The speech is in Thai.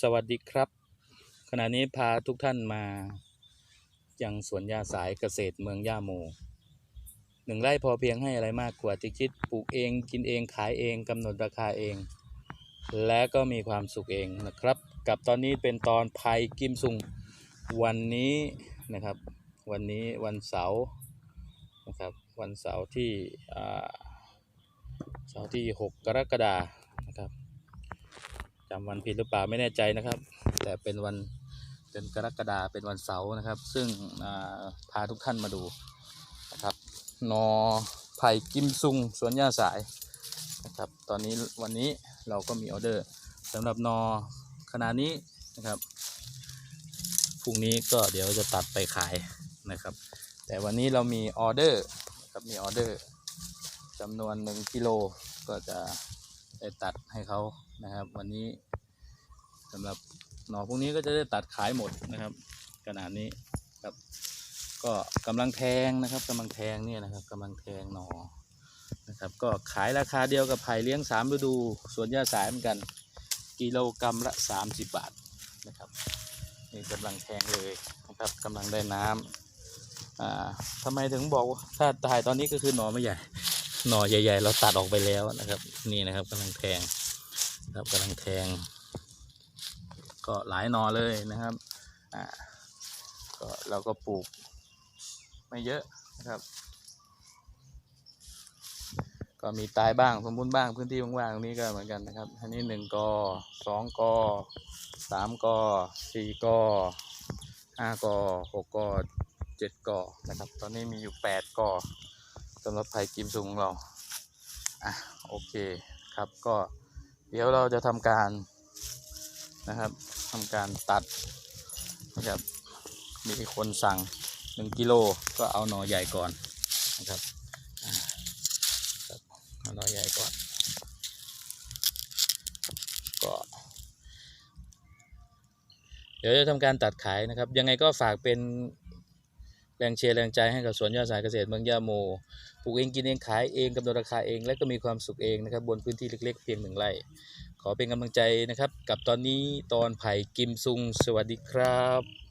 สวัสดีครับ ขณะนี้พาทุกท่านมายังสวนยาสายเกษตรเมืองย่าโมหนึ่งไร่พอเพียงให้อะไรมากกว่าที่คิดปลูกเองกินเองขายเองกำหนดราคาเอง และก็มีความสุขเองนะครับ กับตอนนี้เป็นตอนภัยกิมซุงวันนี้นะครับ วันนี้วันเสาร์นะครับวันเสาร์ที่อ่าเสาร์ที่ 6 กรกฎาครับจำวันผิดหรือเปล่าไม่แน่ใจนะครับ แต่เป็นวันเป็นกรกฎาเป็นวันเสาร์นะครับ ซึ่งพาทุกท่านมาดูนะครับนอไผ่กิมซุงสวนย่าสายนะครับตอนนี้วันนี้เราก็มีออเดอร์สำหรับนอขนาดนี้นะครับพรุ่งนี้ก็เดี๋ยวจะตัดไปขายนะครับ แต่วันนี้เรามีออเดอร์ครับมีออเดอร์จำนวน1กิโลก็จะ ได้ตัดให้เขานะครับ วันนี้สำหรับหน่อพวกนี้ก็จะได้ตัดขายหมดนะครับขนาดนี้ครับ ก็กำลังแทงนะครับกำลังแทงเนี่ยนะครับกำลังแทงหนอนะครับ ก็ขายราคาเดียวกับไผ่เลี้ยงสามฤดูสวนหญ้าสายเหมือนกัน กิโลกรรัมละ30บาทนะครับนี่กำลังแทงเลยนะครับกำลังได้น้ำอ่าทำไมถึงบอกว่าถ้าถ่ายตอนนี้ก็คือหนอไม่ใหญ่ หน่อใหญ่ ๆ เราตัดออกไปแล้วนะครับ นี่นะครับกำลังแทงครับกำลังแทง ก็หลายหนอเลยนะครับอ่าก็เราก็ปลูก ไม่เยอะนะครับ ก็มีตายบ้างสมบูรณ์บ้างพื้นที่ว่างๆตรงนี้ก็เหมือนกันนะครับอันนี้หนึ่งกอสองกอสามกอสี่กอห้ากอหกกอเจ็ดกอนะครับ ตอนนี้มีอยู่แปดกอ สำหรับไผ่กิมซุงของเรา อะโอเคครับก็เดี๋ยวเราจะทำการนะครับทำการตัดนะครับมีคนสั่งหนึ่งกิโลก็เอาหน่อใหญ่ก่อนนะครับอ่าครับเอาหน่อใหญ่ก่อน ก็ เดี๋ยวจะทำการตัดขายนะครับ ยังไงก็ฝากเป็น แรงเชียร์แรงใจให้กับสวนยอดสายเกษตรเมืองยาโมปลูกเองกินเองขายเองกำหนดราคาเอง และก็มีความสุขเองนะครับบนพื้นที่เล็ก ๆ เพียงหนึ่งไร่ขอเป็นกำลังใจนะครับ กับตอนนี้ตอนไผ่กิมซุง สวัสดีครับ